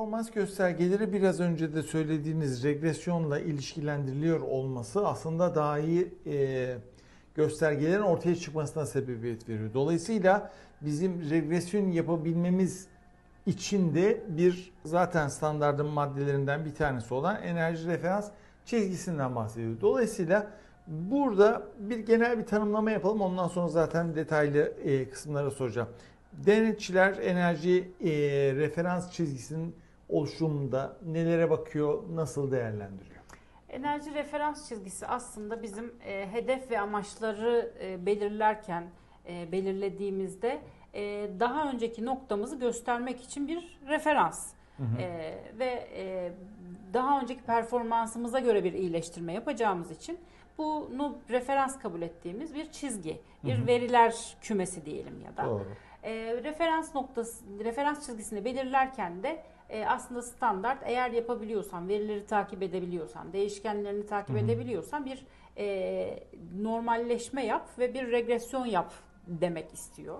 Performans göstergeleri biraz önce de söylediğiniz regresyonla ilişkilendiriliyor olması aslında daha iyi e, göstergelerin ortaya çıkmasına sebebiyet veriyor. Dolayısıyla bizim regresyon yapabilmemiz için de bir zaten standartın maddelerinden bir tanesi olan enerji referans çizgisinden bahsediyor. Dolayısıyla burada bir genel bir tanımlama yapalım. Ondan sonra zaten detaylı e, kısımlara soracağım. Denetçiler enerji e, referans çizgisinin oluşumunda nelere bakıyor, nasıl değerlendiriyor? Enerji referans çizgisi aslında bizim e, hedef ve amaçları e, belirlerken e, belirlediğimizde e, daha önceki noktamızı göstermek için bir referans. E, ve e, daha önceki performansımıza göre bir iyileştirme yapacağımız için bunu referans kabul ettiğimiz bir çizgi, bir Hı hı. veriler kümesi diyelim ya da. Doğru. E, referans noktası, referans çizgisini belirlerken de e, aslında standart eğer yapabiliyorsan, verileri takip edebiliyorsan, değişkenlerini takip Hı hı. edebiliyorsan bir e, normalleşme yap ve bir regresyon yap demek istiyor.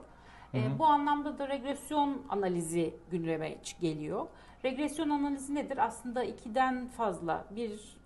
E, Hı bu anlamda da regresyon analizi gündeme geliyor. Regresyon analizi nedir? Aslında ikiden fazla bir,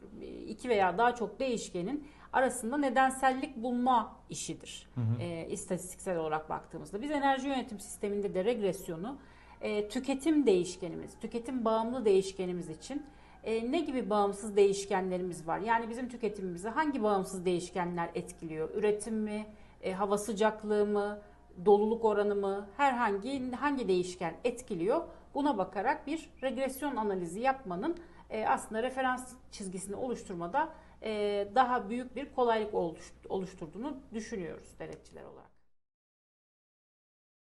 iki veya daha çok değişkenin arasında nedensellik bulma işidir. Hı hı. E, istatistiksel olarak baktığımızda. Biz enerji yönetim sisteminde de regresyonu e, tüketim değişkenimiz, tüketim bağımlı değişkenimiz için e, ne gibi bağımsız değişkenlerimiz var? Yani bizim tüketimimizi hangi bağımsız değişkenler etkiliyor? Üretim mi, e, hava sıcaklığı mı, doluluk oranı mı, herhangi hangi değişken etkiliyor? Buna bakarak bir regresyon analizi yapmanın e, aslında referans çizgisini oluşturmada e, daha büyük bir kolaylık oluş- oluşturduğunu düşünüyoruz denetçiler olarak.